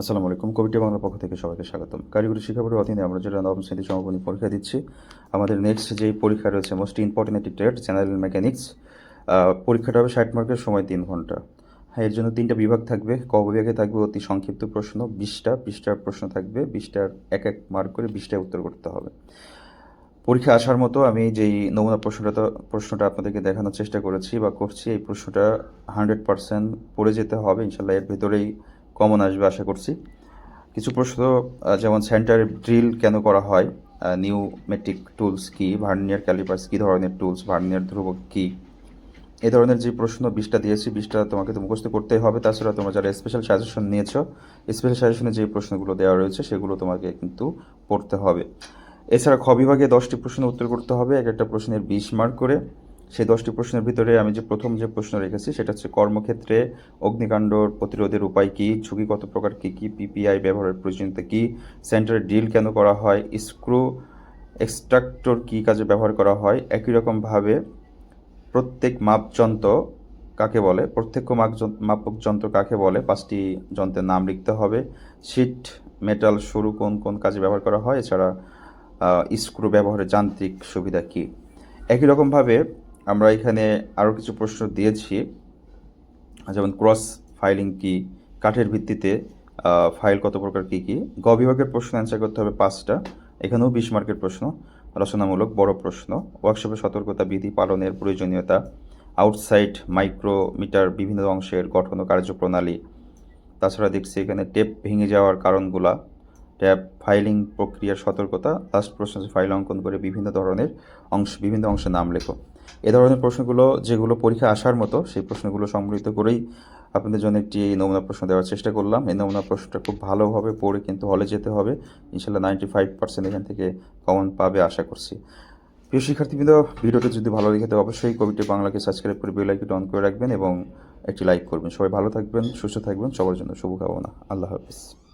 আসসালামু আলাইকুম। কবিটি বাংলার পক্ষ থেকে সবাইকে স্বাগতম। কারিগরি শিক্ষা বোর্ডের অধীনে আমরা যেটা নবম শ্রেণি সমাপনী পরীক্ষা দিচ্ছি। আমাদের নেক্সট যেই পরীক্ষা রয়েছে মোস্ট ইম্পর্টেন্ট একটি ট্রেড জেনারেল মেকানিক্স পরীক্ষাটা হবে ষাট মার্কের সময় তিন ঘণ্টা। হ্যাঁ এর জন্য তিনটা বিভাগ থাকবে। ক বিভাগে থাকবে অতি সংক্ষিপ্ত প্রশ্ন, বিশটা বিশটার প্রশ্ন থাকবে, বিশটার এক এক মার্ক করে বিশটায় উত্তর করতে হবে। পরীক্ষা আসার মতো আমি যেই নমুনা প্রশ্নটা প্রশ্নটা আপনাদেরকে দেখানোর চেষ্টা করেছি বা করছি, এই প্রশ্নটা হান্ড্রেড পার্সেন্ট পড়ে যেতে হবে। ইনশাল্লাহ এর ভেতরেই কমন আসবে আশা করছি। কিছু প্রশ্ন যেমন সেন্টার ড্রিল কেন করা হয়? নিউ মেট্রিক টুলস কি? ভার্নিয়ার ক্যালিপার্স কী ধরনের টুলস ভার্নিয়ার ধ্রুবক কী? এ ধরনের যে প্রশ্ন বিশটা দিয়েছি, বিশটা তোমাকে তো মুখস্থ করতেই হবে। তাছাড়া তোমরা যারা স্পেশাল সাজেশন নিয়েছো স্পেশাল সাজেশনে যে প্রশ্নগুলো দেওয়া রয়েছে, সেগুলো তোমাকে কিন্তু পড়তে হবে। এছাড়া খ বিভাগে দশটি প্রশ্নের উত্তর করতে হবে। এক একটা প্রশ্নের বিশ মার্ক করে। সেই দশটি প্রশ্নের ভিতরে আমি যে প্রথম যে প্রশ্ন রেখেছি, সেটা হচ্ছে কর্মক্ষেত্রে অগ্নিকাণ্ড প্রতিরোধের উপায় কী? ঝুঁকি কত প্রকার কী কী? পিপিআই ব্যবহারের প্রয়োজনীয়তা কী? সেন্টারে ড্রিল কেন করা হয়? স্ক্রু এক্সট্রাক্টর কী কাজে ব্যবহার করা হয়? একই রকমভাবে প্রত্যেক মাপযন্ত্র কাকে বলে? প্রত্যক্ষ মাপক যন্ত্র কাকে বলে? পাঁচটি যন্ত্রের নাম লিখতে হবে। শিট, মেটাল, সরু কোন কোন কাজে ব্যবহার করা হয়? এছাড়া স্ক্রু ব্যবহারের যান্ত্রিক সুবিধা কী? একই রকমভাবে আমরা এখানে আরও কিছু প্রশ্ন দিয়েছি। যেমন ক্রস ফাইলিং কি, কাঠের ভিত্তিতে ফাইল কত প্রকার, কী কী? গ বিভাগের প্রশ্ন অ্যান্সার করতে হবে পাঁচটা। এখানেও বিশ মার্কের প্রশ্ন। রচনামূলক বড় প্রশ্ন। ওয়ার্কশপে সতর্কতা বিধি পালনের প্রয়োজনীয়তা। আউটসাইড মাইক্রোমিটার বিভিন্ন অংশের গঠন ও কার্যপ্রণালী। তাছাড়া দেখছি এখানে টেপ ভেঙে যাওয়ার কারণগুলা। ট্যাব ফাইলিং প্রক্রিয়ার সতর্কতা। লাস্ট প্রশ্ন ফাইল অঙ্কন করে বিভিন্ন ধরনের অংশ, বিভিন্ন অংশের নাম লেখো। এ ধরনের প্রশ্নগুলো যেগুলো পরীক্ষা আসার মতো, সেই প্রশ্নগুলো সংগৃহীত করেই আপনাদের জন্য একটি নমুনা প্রশ্ন দেওয়ার চেষ্টা করলাম। এই নমুনা প্রশ্নটা খুব ভালোভাবে পড়ে কিন্তু হলে যেতে হবে। ইনশাল্লাহ নাইনটি ফাইভ পার্সেন্ট এখান থেকে কমন পাবে আশা করছি। প্রিয় শিক্ষার্থীবৃন্দ, ভিডিওটা যদি ভালো লেগে থাকে অবশ্যই কবিটি বাংলাকে সাবস্ক্রাইব করে বেল আইকনটা অন করে রাখবেন এবং একটি লাইক করবেন। সবাই ভালো থাকবেন, সুস্থ থাকবেন। সবার জন্য শুভকামনা। আল্লাহ হাফিজ।